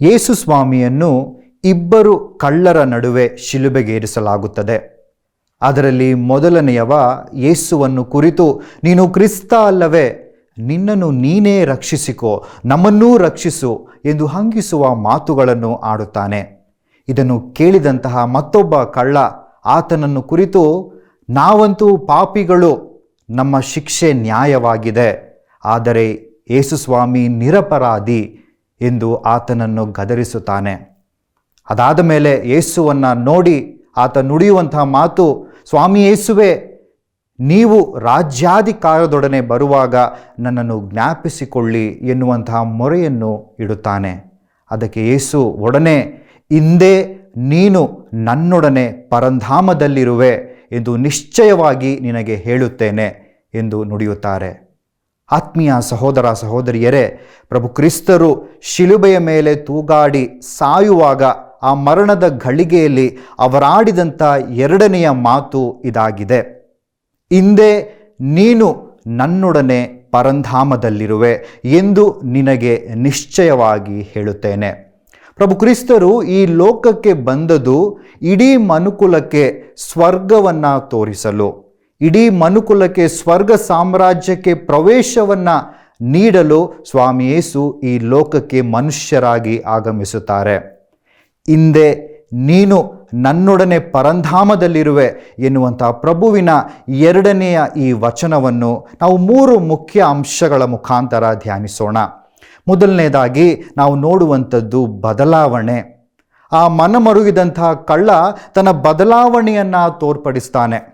ಯೇಸು ಸ್ವಾಮಿಯನ್ನು ಇಬ್ಬರು ಕಳ್ಳರ ನಡುವೆ ಶಿಲುಬೆಗೇರಿಸಲಾಗುತ್ತದೆ. ಅದರಲ್ಲಿ ಮೊದಲನೆಯವ ಯೇಸುವನ್ನು ಕುರಿತು, ನೀನು ಕ್ರಿಸ್ತ ಅಲ್ಲವೇ, ನಿನ್ನನ್ನು ನೀನೇ ರಕ್ಷಿಸಿಕೋ, ನಮ್ಮನ್ನೂ ರಕ್ಷಿಸು ಎಂದು ಹಂಗಿಸುವ ಮಾತುಗಳನ್ನು ಆಡುತ್ತಾನೆ. ಇದನ್ನು ಕೇಳಿದಂತಹ ಮತ್ತೊಬ್ಬ ಕಳ್ಳ ಆತನನ್ನು ಕುರಿತು, ನಾವಂತೂ ಪಾಪಿಗಳು, ನಮ್ಮ ಶಿಕ್ಷೆ ನ್ಯಾಯವಾಗಿದೆ, ಆದರೆ ಯೇಸುಸ್ವಾಮಿ ನಿರಪರಾಧಿ ಎಂದು ಆತನನ್ನು ಗದರಿಸುತ್ತಾನೆ. ಅದಾದ ಮೇಲೆ ಯೇಸುವನ್ನು ನೋಡಿ ಆತ ನುಡಿಯುವಂತಹ ಮಾತು, ಸ್ವಾಮಿ ಯೇಸುವೆ, ನೀವು ರಾಜ್ಯಾಧಿಕಾರದೊಡನೆ ಬರುವಾಗ ನನ್ನನ್ನು ಜ್ಞಾಪಿಸಿಕೊಳ್ಳಿ ಎನ್ನುವಂತಹ ಮೊರೆಯನ್ನು ಇಡುತ್ತಾನೆ. ಅದಕ್ಕೆ ಯೇಸು ಒಡನೆ, ಹಿಂದೆ ನೀನು ನನ್ನೊಡನೆ ಪರಂಧಾಮದಲ್ಲಿರುವೆ ಎಂದು ನಿಶ್ಚಯವಾಗಿ ನಿನಗೆ ಹೇಳುತ್ತೇನೆ ಎಂದು ನುಡಿಯುತ್ತಾರೆ. ಆತ್ಮೀಯ ಸಹೋದರ ಸಹೋದರಿಯರೇ, ಪ್ರಭು ಕ್ರಿಸ್ತರು ಶಿಲುಬೆಯ ಮೇಲೆ ತೂಗಾಡಿ ಸಾಯುವಾಗ ಆ ಮರಣದ ಘಳಿಗೆಯಲ್ಲಿ ಅವರಾಡಿದಂಥ ಎರಡನೆಯ ಮಾತು ಇದಾಗಿದೆ. ಹಿಂದೆ ನೀನು ನನ್ನೊಡನೆ ಪರಂಧಾಮದಲ್ಲಿರುವೆ ಎಂದು ನಿನಗೆ ನಿಶ್ಚಯವಾಗಿ ಹೇಳುತ್ತೇನೆ. ಪ್ರಭು ಕ್ರಿಸ್ತರು ಈ ಲೋಕಕ್ಕೆ ಬಂದದು ಇಡೀ ಮನುಕುಲಕ್ಕೆ ಸ್ವರ್ಗವನ್ನು ತೋರಿಸಲು. ಇಡೀ ಮನುಕುಲಕ್ಕೆ ಸ್ವರ್ಗ ಸಾಮ್ರಾಜ್ಯಕ್ಕೆ ಪ್ರವೇಶವನ್ನು ನೀಡಲು ಸ್ವಾಮಿ ಯೇಸು ಈ ಲೋಕಕ್ಕೆ ಮನುಷ್ಯರಾಗಿ ಆಗಮಿಸುತ್ತಾರೆ. ಹಿಂದೆ ನೀನು ನನ್ನೊಡನೆ ಪರಂಧಾಮದಲ್ಲಿರುವೆ ಎನ್ನುವಂಥ ಪ್ರಭುವಿನ ಎರಡನೆಯ ಈ ವಚನವನ್ನು ನಾವು ಮೂರು ಮುಖ್ಯ ಅಂಶಗಳ ಮುಖಾಂತರ ಧ್ಯಾನಿಸೋಣ. ಮೊದಲನೇದಾಗಿ ನಾವು ನೋಡುವಂಥದ್ದು ಬದಲಾವಣೆ. ಆ ಮನಮರುಗಿದಂತಹ ಕಳ್ಳ ತನ್ನ ಬದಲಾವಣೆಯನ್ನು ತೋರ್ಪಡಿಸ್ತಾನೆ.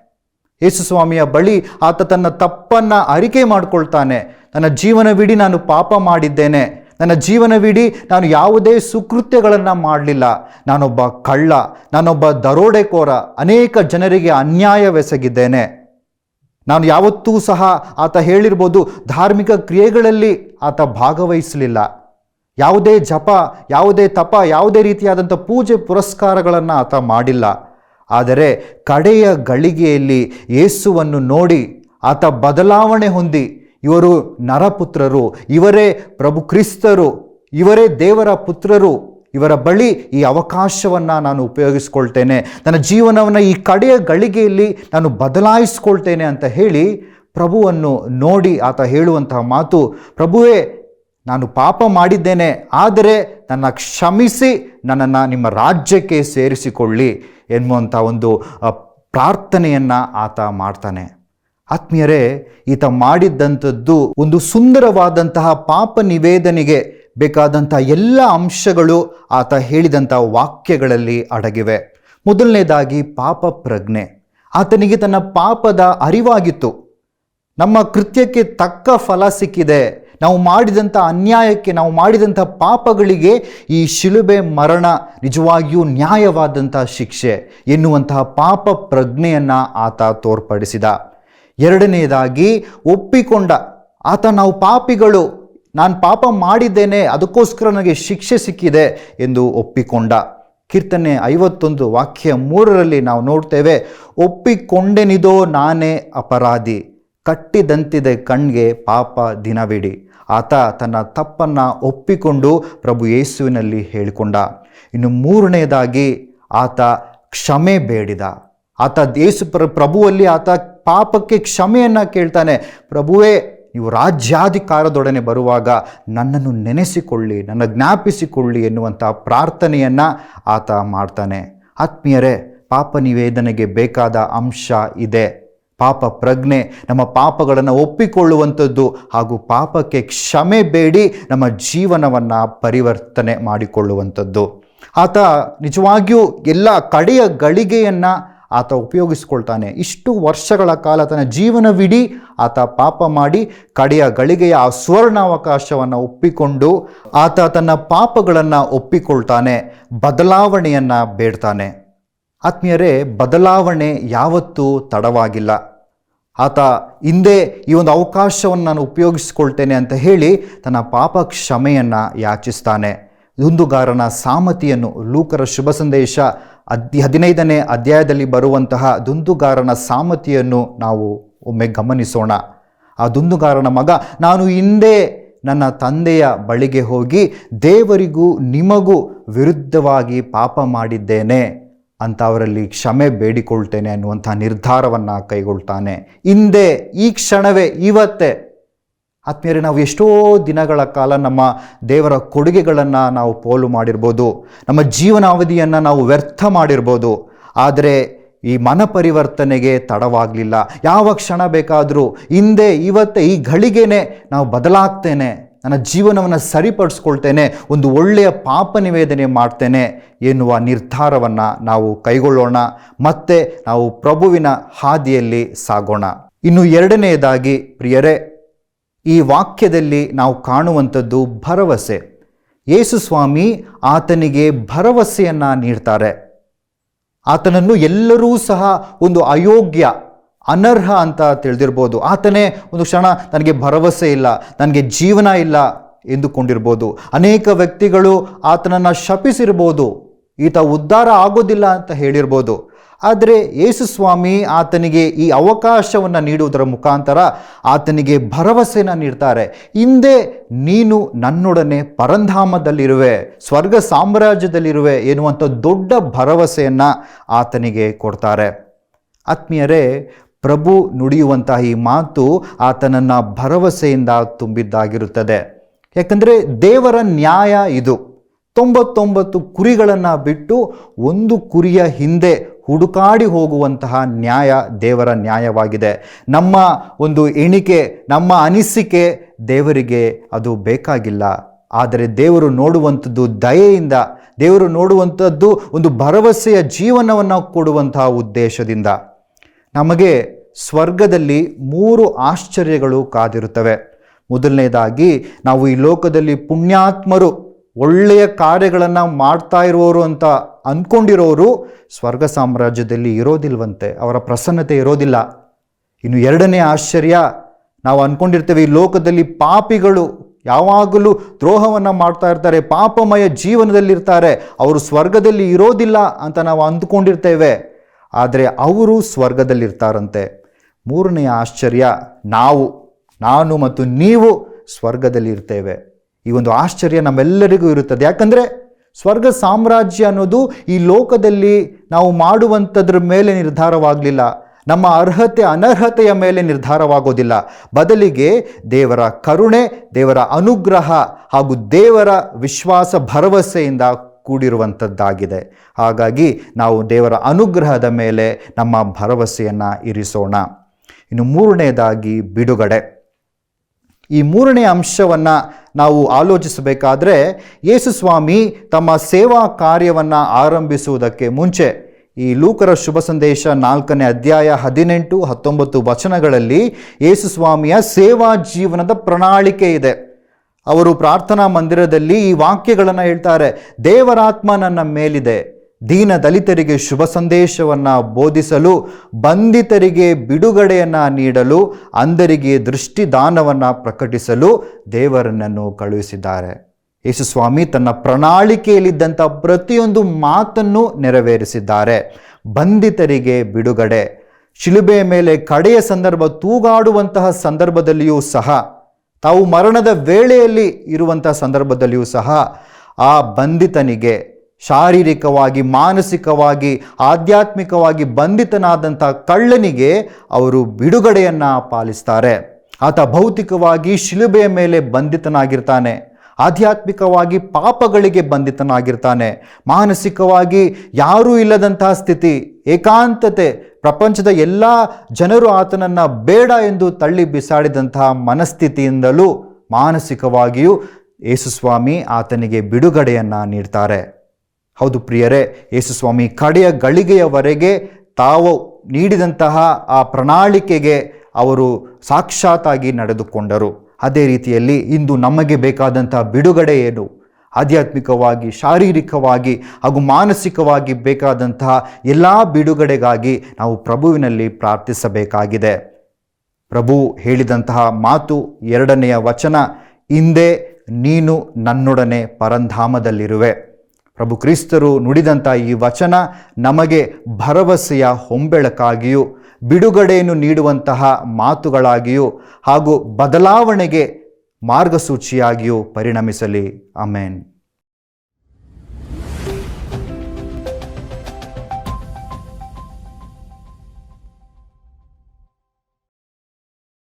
ಯೇಸುಸ್ವಾಮಿಯ ಬಳಿ ಆತ ತನ್ನ ತಪ್ಪನ್ನು ಅರಿಕೆ ಮಾಡಿಕೊಳ್ತಾನೆ. ನನ್ನ ಜೀವನವಿಡೀ ನಾನು ಪಾಪ ಮಾಡಿದ್ದೇನೆ. ನನ್ನ ಜೀವನವಿಡೀ ನಾನು ಯಾವುದೇ ಸುಕೃತ್ಯಗಳನ್ನು ಮಾಡಲಿಲ್ಲ. ನಾನೊಬ್ಬ ಕಳ್ಳ, ನಾನೊಬ್ಬ ದರೋಡೆಕೋರ, ಅನೇಕ ಜನರಿಗೆ ಅನ್ಯಾಯವೆಸಗಿದ್ದೇನೆ. ನಾನು ಯಾವತ್ತೂ ಸಹ ಆತ ಹೇಳಿರ್ಬೋದು ಧಾರ್ಮಿಕ ಕ್ರಿಯೆಗಳಲ್ಲಿ ಆತ ಭಾಗವಹಿಸಲಿಲ್ಲ. ಯಾವುದೇ ಜಪ, ಯಾವುದೇ ತಪ, ಯಾವುದೇ ರೀತಿಯಾದಂಥ ಪೂಜೆ ಪುರಸ್ಕಾರಗಳನ್ನು ಆತ ಮಾಡಿಲ್ಲ. ಆದರೆ ಕಡೆಯ ಗಳಿಗೆಯಲ್ಲಿ ಯೇಸುವನ್ನು ನೋಡಿ ಆತ ಬದಲಾವಣೆ ಹೊಂದಿ, ಇವರು ನರಪುತ್ರರು, ಇವರೇ ಪ್ರಭು ಕ್ರಿಸ್ತರು, ಇವರೇ ದೇವರ ಪುತ್ರರು, ಇವರ ಬಳಿ ಈ ಅವಕಾಶವನ್ನು ನಾನು ಉಪಯೋಗಿಸ್ಕೊಳ್ತೇನೆ. ನನ್ನ ಜೀವನವನ್ನು ಈ ಕಡೆಯ ಗಳಿಗೆಯಲ್ಲಿ ನಾನು ಬದಲಾಯಿಸ್ಕೊಳ್ತೇನೆ ಅಂತ ಹೇಳಿ ಪ್ರಭುವನ್ನು ನೋಡಿ ಆತ ಹೇಳುವಂತಹ ಮಾತು, ಪ್ರಭುವೇ ನಾನು ಪಾಪ ಮಾಡಿದ್ದೇನೆ, ಆದರೆ ನನ್ನ ಕ್ಷಮಿಸಿ, ನನ್ನನ್ನು ನಿಮ್ಮ ರಾಜ್ಯಕ್ಕೆ ಸೇರಿಸಿಕೊಳ್ಳಿ ಎನ್ನುವಂಥ ಒಂದು ಪ್ರಾರ್ಥನೆಯನ್ನು ಆತ ಮಾಡ್ತಾನೆ. ಆತ್ಮೀಯರೇ, ಈತ ಮಾಡಿದ್ದಂಥದ್ದು ಒಂದು ಸುಂದರವಾದಂತಹ ಪಾಪ ನಿವೇದನೆಗೆ ಬೇಕಾದಂಥ ಎಲ್ಲ ಅಂಶಗಳು ಆತ ಹೇಳಿದಂಥ ವಾಕ್ಯಗಳಲ್ಲಿ ಅಡಗಿವೆ. ಮೊದಲನೇದಾಗಿ ಪಾಪ ಪ್ರಜ್ಞೆ. ಆತನಿಗೆ ತನ್ನ ಪಾಪದ ಅರಿವಾಗಿತ್ತು. ನಮ್ಮ ಕೃತ್ಯಕ್ಕೆ ತಕ್ಕ ಫಲ ಸಿಕ್ಕಿದೆ. ನಾವು ಮಾಡಿದಂಥ ಅನ್ಯಾಯಕ್ಕೆ, ನಾವು ಮಾಡಿದಂಥ ಪಾಪಗಳಿಗೆ ಈ ಶಿಲುಬೆ ಮರಣ ನಿಜವಾಗಿಯೂ ನ್ಯಾಯವಾದಂಥ ಶಿಕ್ಷೆ ಎನ್ನುವಂತಹ ಪಾಪ ಪ್ರಜ್ಞೆಯನ್ನು ಆತ ತೋರ್ಪಡಿಸಿದ. ಎರಡನೆಯದಾಗಿ ಒಪ್ಪಿಕೊಂಡ, ಆತ ನಾವು ಪಾಪಿಗಳು, ನಾನು ಪಾಪ ಮಾಡಿದ್ದೇನೆ, ಅದಕ್ಕೋಸ್ಕರ ನನಗೆ ಶಿಕ್ಷೆ ಸಿಕ್ಕಿದೆ ಎಂದು ಒಪ್ಪಿಕೊಂಡ. ಕೀರ್ತನೆ ಐವತ್ತೊಂದು ವಾಕ್ಯ ಮೂರರಲ್ಲಿ ನಾವು ನೋಡ್ತೇವೆ, ಒಪ್ಪಿಕೊಂಡೆನಿದೋ ನಾನೇ ಅಪರಾಧಿ. ಕಟ್ಟಿದಂತಿದೆ ಕಣ್ಗೆ ಪಾಪ ದಿನವಿಡಿ. ಆತ ತನ್ನ ತಪ್ಪನ್ನು ಒಪ್ಪಿಕೊಂಡು ಪ್ರಭು ಯೇಸುವಿನಲ್ಲಿ ಹೇಳಿಕೊಂಡ. ಇನ್ನು ಮೂರನೆಯದಾಗಿ ಆತ ಕ್ಷಮೆ ಬೇಡಿದ. ಆತ ಯೇಸು ಪ್ರ, ಪ್ರಭುವಲ್ಲಿ ಆತ ಪಾಪಕ್ಕೆ ಕ್ಷಮೆಯನ್ನು ಕೇಳ್ತಾನೆ. ಪ್ರಭುವೇ, ನೀವು ರಾಜ್ಯಾಧಿಕಾರದೊಡನೆ ಬರುವಾಗ ನನ್ನನ್ನು ನೆನೆಸಿಕೊಳ್ಳಿ, ನನ್ನ ಜ್ಞಾಪಿಸಿಕೊಳ್ಳಿ ಎನ್ನುವಂಥ ಪ್ರಾರ್ಥನೆಯನ್ನು ಆತ ಮಾಡ್ತಾನೆ. ಆತ್ಮೀಯರೇ, ಪಾಪ ನಿವೇದನೆಗೆ ಬೇಕಾದ ಅಂಶ ಇದೆ. ಪಾಪ ಪ್ರಜ್ಞೆ, ನಮ್ಮ ಪಾಪಗಳನ್ನು ಒಪ್ಪಿಕೊಳ್ಳುವಂಥದ್ದು ಹಾಗೂ ಪಾಪಕ್ಕೆ ಕ್ಷಮೆ ಬೇಡಿ ನಮ್ಮ ಜೀವನವನ್ನು ಪರಿವರ್ತನೆ ಮಾಡಿಕೊಳ್ಳುವಂಥದ್ದು. ಆತ ನಿಜವಾಗಿಯೂ ಎಲ್ಲ ಕಡೆಯ ಗಳಿಗೆಯನ್ನು ಆತ ಉಪಯೋಗಿಸ್ಕೊಳ್ತಾನೆ. ಇಷ್ಟು ವರ್ಷಗಳ ಕಾಲ ತನ್ನ ಜೀವನವಿಡೀ ಆತ ಪಾಪ ಮಾಡಿ ಕಡೆಯ ಗಳಿಗೆಯ ಆ ಸುವರ್ಣಾವಕಾಶವನ್ನು ಒಪ್ಪಿಕೊಂಡು ಆತ ತನ್ನ ಪಾಪಗಳನ್ನು ಒಪ್ಪಿಕೊಳ್ತಾನೆ, ಬದಲಾವಣೆಯನ್ನು ಬೇಡ್ತಾನೆ. ಆತ್ಮೀಯರೇ, ಬದಲಾವಣೆ ಯಾವತ್ತೂ ತಡವಾಗಿಲ್ಲ. ಆತ ಹಿಂದೆ ಈ ಒಂದು ಅವಕಾಶವನ್ನು ನಾನು ಉಪಯೋಗಿಸ್ಕೊಳ್ತೇನೆ ಅಂತ ಹೇಳಿ ತನ್ನ ಪಾಪ ಕ್ಷಮೆಯನ್ನು ಯಾಚಿಸ್ತಾನೆ. ದುಂದುಗಾರನ ಸಾಮತಿಯನ್ನು ಲೂಕರ ಶುಭ ಸಂದೇಶ ಅದ್ ಹದಿನೈದನೇ ಅಧ್ಯಾಯದಲ್ಲಿ ಬರುವಂತಹ ದುಂದುಗಾರನ ಸಾಮತಿಯನ್ನು ನಾವು ಒಮ್ಮೆ ಗಮನಿಸೋಣ. ಆ ದುಂದುಗಾರನ ಮಗ, ನಾನು ಹಿಂದೆ ನನ್ನ ತಂದೆಯ ಬಳಿಗೆ ಹೋಗಿ ದೇವರಿಗೂ ನಿಮಗೂ ವಿರುದ್ಧವಾಗಿ ಪಾಪ ಮಾಡಿದ್ದೇನೆ. ಅಂತ ಅವರಲ್ಲಿ ಕ್ಷಮೆ ಬೇಡಿಕೊಳ್ತೇನೆ ಅನ್ನುವಂಥ ನಿರ್ಧಾರವನ್ನು ಕೈಗೊಳ್ತಾನೆ. ಹಿಂದೆ ಈ ಕ್ಷಣವೇ, ಇವತ್ತೇ ಆತ್ಮೀಯರೇ, ನಾವು ಎಷ್ಟೋ ದಿನಗಳ ಕಾಲ ನಮ್ಮ ದೇವರ ಕೊಡುಗೆಗಳನ್ನು ನಾವು ಪೋಲು ಮಾಡಿರ್ಬೋದು. ನಮ್ಮ ಜೀವನಾವಧಿಯನ್ನು ನಾವು ವ್ಯರ್ಥ ಮಾಡಿರ್ಬೋದು. ಆದರೆ ಈ ಮನ ಪರಿವರ್ತನೆಗೆ ತಡವಾಗಲಿಲ್ಲ. ಯಾವ ಕ್ಷಣ ಬೇಕಾದರೂ ಹಿಂದೆ, ಇವತ್ತೇ, ಈ ಘಳಿಗೆನೆ ನಾವು ಬದಲಾಗ್ತೇನೆ. ನನ್ನ ಜೀವನವನ್ನು ಸರಿಪಡಿಸ್ಕೊಳ್ತೇನೆ, ಒಂದು ಒಳ್ಳೆಯ ಪಾಪ ನಿವೇದನೆ ಮಾಡ್ತೇನೆ ಎನ್ನುವ ನಿರ್ಧಾರವನ್ನು ನಾವು ಕೈಗೊಳ್ಳೋಣ, ಮತ್ತೆ ನಾವು ಪ್ರಭುವಿನ ಹಾದಿಯಲ್ಲಿ ಸಾಗೋಣ. ಇನ್ನು ಎರಡನೆಯದಾಗಿ, ಪ್ರಿಯರೇ, ಈ ವಾಕ್ಯದಲ್ಲಿ ನಾವು ಕಾಣುವಂಥದ್ದು ಭರವಸೆ. ಯೇಸು ಸ್ವಾಮಿ ಆತನಿಗೆ ಭರವಸೆಯನ್ನು ನೀಡ್ತಾರೆ. ಆತನನ್ನು ಎಲ್ಲರೂ ಸಹ ಒಂದು ಅಯೋಗ್ಯ ಅನರ್ಹ ಅಂತ ತಿಳಿದಿರ್ಬೋದು. ಆತನೇ ಒಂದು ಕ್ಷಣ ನನಗೆ ಭರವಸೆ ಇಲ್ಲ, ನನಗೆ ಜೀವನ ಇಲ್ಲ ಎಂದುಕೊಂಡಿರ್ಬೋದು. ಅನೇಕ ವ್ಯಕ್ತಿಗಳು ಆತನನ್ನು ಶಪಿಸಿರ್ಬೋದು, ಈತ ಉದ್ಧಾರ ಆಗೋದಿಲ್ಲ ಅಂತ ಹೇಳಿರ್ಬೋದು. ಆದರೆ ಯೇಸು ಸ್ವಾಮಿ ಆತನಿಗೆ ಈ ಅವಕಾಶವನ್ನು ನೀಡುವುದರ ಮುಖಾಂತರ ಆತನಿಗೆ ಭರವಸೆನ ನೀಡ್ತಾರೆ. ಹಿಂದೆ ನೀನು ನನ್ನೊಡನೆ ಪರಂಧಾಮದಲ್ಲಿರುವೆ, ಸ್ವರ್ಗ ಸಾಮ್ರಾಜ್ಯದಲ್ಲಿರುವೆ ಎನ್ನುವಂಥ ದೊಡ್ಡ ಭರವಸೆಯನ್ನು ಆತನಿಗೆ ಕೊಡ್ತಾರೆ. ಆತ್ಮೀಯರೇ ಪ್ರಭು ನುಡಿಯುವಂತಹ ಈ ಮಾತು ಆತನನ್ನು ಭರವಸೆಯಿಂದ ತುಂಬಿದ್ದಾಗಿರುತ್ತದೆ. ಯಾಕಂದರೆ ದೇವರ ನ್ಯಾಯ ಇದು. ತೊಂಬತ್ತೊಂಬತ್ತು ಕುರಿಗಳನ್ನು ಬಿಟ್ಟು ಒಂದು ಕುರಿಯ ಹಿಂದೆ ಹುಡುಕಾಡಿ ಹೋಗುವಂತಹ ನ್ಯಾಯ ದೇವರ ನ್ಯಾಯವಾಗಿದೆ. ನಮ್ಮ ಒಂದು ಎಣಿಕೆ, ನಮ್ಮ ಅನಿಸಿಕೆ ದೇವರಿಗೆ ಅದು ಬೇಕಾಗಿಲ್ಲ. ಆದರೆ ದೇವರು ನೋಡುವಂಥದ್ದು ದಯೆಯಿಂದ, ದೇವರು ನೋಡುವಂಥದ್ದು ಒಂದು ಭರವಸೆಯ ಜೀವನವನ್ನು ಕೊಡುವಂತಹ ಉದ್ದೇಶದಿಂದ. ನಮಗೆ ಸ್ವರ್ಗದಲ್ಲಿ ಮೂರು ಆಶ್ಚರ್ಯಗಳು ಕಾದಿರುತ್ತವೆ. ಮೊದಲನೇದಾಗಿ, ನಾವು ಈ ಲೋಕದಲ್ಲಿ ಪುಣ್ಯಾತ್ಮರು, ಒಳ್ಳೆಯ ಕಾರ್ಯಗಳನ್ನು ಮಾಡ್ತಾ ಇರುವವರು ಅಂತ ಅಂದ್ಕೊಂಡಿರೋರು ಸ್ವರ್ಗ ಸಾಮ್ರಾಜ್ಯದಲ್ಲಿ ಇರೋದಿಲ್ವಂತೆ, ಅವರ ಪ್ರಸನ್ನತೆ ಇರೋದಿಲ್ಲ. ಇನ್ನು ಎರಡನೇ ಆಶ್ಚರ್ಯ, ನಾವು ಅಂದ್ಕೊಂಡಿರ್ತೇವೆ ಈ ಲೋಕದಲ್ಲಿ ಪಾಪಿಗಳು ಯಾವಾಗಲೂ ದ್ರೋಹವನ್ನು ಮಾಡ್ತಾ ಇರ್ತಾರೆ, ಪಾಪಮಯ ಜೀವನದಲ್ಲಿರ್ತಾರೆ, ಅವರು ಸ್ವರ್ಗದಲ್ಲಿ ಇರೋದಿಲ್ಲ ಅಂತ ನಾವು ಅಂದ್ಕೊಂಡಿರ್ತೇವೆ. ಆದರೆ ಅವರು ಸ್ವರ್ಗದಲ್ಲಿರ್ತಾರಂತೆ. ಮೂರನೆಯ ಆಶ್ಚರ್ಯ, ನಾವು, ನಾನು ಮತ್ತು ನೀವು ಸ್ವರ್ಗದಲ್ಲಿ ಇರ್ತೇವೆ ಈ ಒಂದು ಆಶ್ಚರ್ಯ ನಮ್ಮೆಲ್ಲರಿಗೂ ಇರುತ್ತದೆ. ಯಾಕಂದರೆ ಸ್ವರ್ಗ ಸಾಮ್ರಾಜ್ಯ ಅನ್ನೋದು ಈ ಲೋಕದಲ್ಲಿ ನಾವು ಮಾಡುವಂಥದ್ರ ಮೇಲೆ ನಿರ್ಧಾರವಾಗಲಿಲ್ಲ. ನಮ್ಮ ಅರ್ಹತೆ, ಅನರ್ಹತೆಯ ಮೇಲೆ ನಿರ್ಧಾರವಾಗೋದಿಲ್ಲ. ಬದಲಿಗೆ ದೇವರ ಕರುಣೆ, ದೇವರ ಅನುಗ್ರಹ ಹಾಗೂ ದೇವರ ವಿಶ್ವಾಸ ಭರವಸೆಯಿಂದ ಕೂಡಿರುವಂಥದ್ದಾಗಿದೆ. ಹಾಗಾಗಿ ನಾವು ದೇವರ ಅನುಗ್ರಹದ ಮೇಲೆ ನಮ್ಮ ಭರವಸೆಯನ್ನು ಇರಿಸೋಣ. ಇನ್ನು ಮೂರನೇದಾಗಿ ಬಿಡುಗಡೆ. ಈ ಮೂರನೇ ಅಂಶವನ್ನು ನಾವು ಆಲೋಚಿಸಬೇಕಾದ್ರೆ ಯೇಸುಸ್ವಾಮಿ ತಮ್ಮ ಸೇವಾ ಕಾರ್ಯವನ್ನು ಆರಂಭಿಸುವುದಕ್ಕೆ ಮುಂಚೆ ಈ ಲೂಕರ ಶುಭ ಸಂದೇಶ ನಾಲ್ಕನೇ ಅಧ್ಯಾಯ ಹದಿನೆಂಟು ಹತ್ತೊಂಬತ್ತು ವಚನಗಳಲ್ಲಿ ಯೇಸುಸ್ವಾಮಿಯ ಸೇವಾ ಜೀವನದ ಪ್ರಣಾಳಿಕೆ ಇದೆ. ಅವರು ಪ್ರಾರ್ಥನಾ ಮಂದಿರದಲ್ಲಿ ಈ ವಾಕ್ಯಗಳನ್ನು ಹೇಳ್ತಾರೆ, ದೇವರಾತ್ಮ ನನ್ನ ಮೇಲಿದೆ, ದೀನ ದಲಿತರಿಗೆ ಶುಭ ಸಂದೇಶವನ್ನು ಬೋಧಿಸಲು, ಬಂಧಿತರಿಗೆ ಬಿಡುಗಡೆಯನ್ನು ನೀಡಲು, ಅಂಧರಿಗೆ ದೃಷ್ಟಿದಾನವನ್ನು ಪ್ರಕಟಿಸಲು ದೇವರನ್ನು ಕಳುಹಿಸಿದ್ದಾರೆ. ಯೇಸುಸ್ವಾಮಿ ತನ್ನ ಪ್ರಣಾಳಿಕೆಯಲ್ಲಿದ್ದಂಥ ಪ್ರತಿಯೊಂದು ಮಾತನ್ನು ನೆರವೇರಿಸಿದ್ದಾರೆ. ಬಂಧಿತರಿಗೆ ಬಿಡುಗಡೆ. ಶಿಲುಬೆಯ ಮೇಲೆ ಕಡೆಯ ಸಂದರ್ಭ ತೂಗಾಡುವಂತಹ ಸಂದರ್ಭದಲ್ಲಿಯೂ ಸಹ ತಾವು ಮರಣದ ವೇಳೆಯಲ್ಲಿ ಇರುವಂಥ ಸಂದರ್ಭದಲ್ಲಿಯೂ ಸಹ ಆ ಬಂಧಿತನಿಗೆ ಶಾರೀರಿಕವಾಗಿ, ಮಾನಸಿಕವಾಗಿ, ಆಧ್ಯಾತ್ಮಿಕವಾಗಿ ಬಂಧಿತನಾದಂಥ ಕಳ್ಳನಿಗೆ ಅವರು ಬಿಡುಗಡೆಯನ್ನು ಪಾಲಿಸ್ತಾರೆ. ಆತ ಭೌತಿಕವಾಗಿ ಶಿಲುಬೆಯ ಮೇಲೆ ಬಂಧಿತನಾಗಿರ್ತಾನೆ. ಆಧ್ಯಾತ್ಮಿಕವಾಗಿ ಪಾಪಗಳಿಗೆ ಬಂಧಿತನಾಗಿರ್ತಾನೆ. ಮಾನಸಿಕವಾಗಿ ಯಾರೂ ಇಲ್ಲದಂತಹ ಸ್ಥಿತಿ ಏಕಾಂತತೆ, ಪ್ರಪಂಚದ ಎಲ್ಲ ಜನರು ಆತನನ್ನು ಬೇಡ ಎಂದು ತಳ್ಳಿ ಬಿಸಾಡಿದಂತಹ ಮನಸ್ಥಿತಿಯಿಂದಲೂ ಮಾನಸಿಕವಾಗಿಯೂ ಯೇಸುಸ್ವಾಮಿ ಆತನಿಗೆ ಬಿಡುಗಡೆಯನ್ನು ನೀಡ್ತಾರೆ. ಹೌದು ಪ್ರಿಯರೇ, ಯೇಸುಸ್ವಾಮಿ ಕಡೆಯ ಗಳಿಗೆಯವರೆಗೆ ತಾವು ನೀಡಿದಂತಹ ಆ ಪ್ರಣಾಳಿಕೆಗೆ ಅವರು ಸಾಕ್ಷಾತ್ತಾಗಿ ನಡೆದುಕೊಂಡರು. ಅದೇ ರೀತಿಯಲ್ಲಿ ಇಂದು ನಮಗೆ ಬೇಕಾದಂತಹ ಬಿಡುಗಡೆ ಏನು? ಆಧ್ಯಾತ್ಮಿಕವಾಗಿ, ಶಾರೀರಿಕವಾಗಿ ಹಾಗೂ ಮಾನಸಿಕವಾಗಿ ಬೇಕಾದಂತಹ ಎಲ್ಲ ಬಿಡುಗಡೆಗಾಗಿ ನಾವು ಪ್ರಭುವಿನಲ್ಲಿ ಪ್ರಾರ್ಥಿಸಬೇಕಾಗಿದೆ. ಪ್ರಭು ಹೇಳಿದಂತಹ ಮಾತು ಎರಡನೆಯ ವಚನ, ಹಿಂದೆ ನೀನು ನನ್ನೊಡನೆ ಪರಂಧಾಮದಲ್ಲಿರುವೆ. ಪ್ರಭು ಕ್ರಿಸ್ತರು ನುಡಿದಂಥ ಈ ವಚನ ನಮಗೆ ಭರವಸೆಯ ಹೊಂಬೆಳಕಾಗಿಯೂ, ಬಿಡುಗಡೆಯನ್ನು ನೀಡುವಂತಹ ಮಾತುಗಳಾಗಿಯೂ ಹಾಗೂ ಬದಲಾವಣೆಗೆ ಮಾರ್ಗಸೂಚಿಯಾಗಿಯೂ ಪರಿಣಮಿಸಲಿ. ಅಮೇನ್